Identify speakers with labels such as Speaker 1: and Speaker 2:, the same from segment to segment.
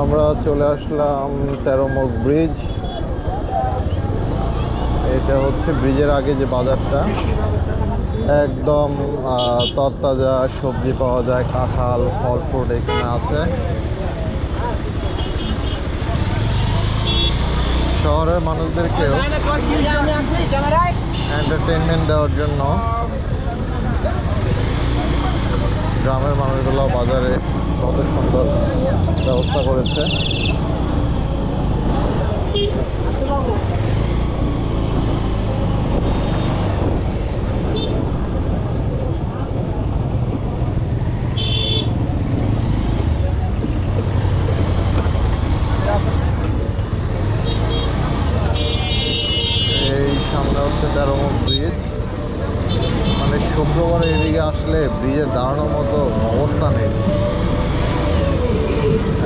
Speaker 1: আমরা চলে আসলাম তেরোমুখ ব্রিজ। এটা হচ্ছে ব্রিজের আগে যে বাজারটা। একদম তরতাজা সবজি পাওয়া যায়, কাঁঠাল ফল ফ্রুট এখানে আছে। শহরের মানুষদেরকেও এন্টারটেনমেন্ট দেওয়ার জন্য। গ্রামের মানুষগুলো বাজারে কত সুন্দর ব্যবস্থা করেছে এই সামনে হচ্ছে তেরোমুখ ব্রিজ মানে শুক্রবার এদিকে আসলে ব্রিজে দাঁড়ানোর মতো অবস্থা নেই।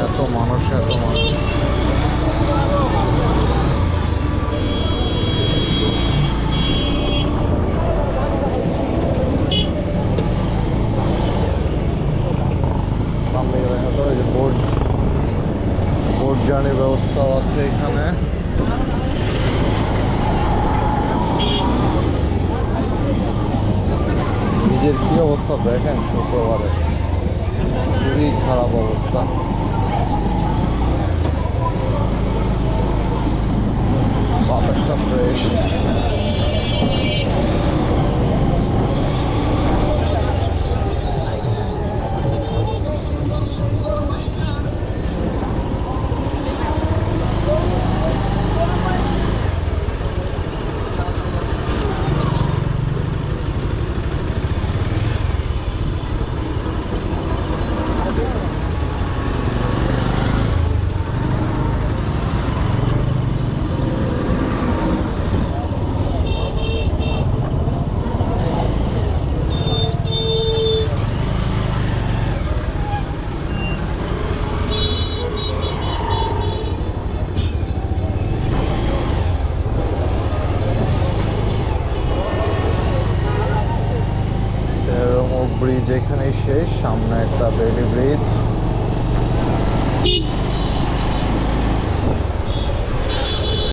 Speaker 1: এত মানুষ এত মানুষ। বোট বোট জার্নির ব্যবস্থাও আছে এখানে। অবস্থা দেখেন শুক্রবারে খুবই খারাপ অবস্থা। বাতাসটা ফ্রেশ তেরোমুখ ব্রিজ এখানেই শেষ সামনে একটা বেলি ব্রিজ।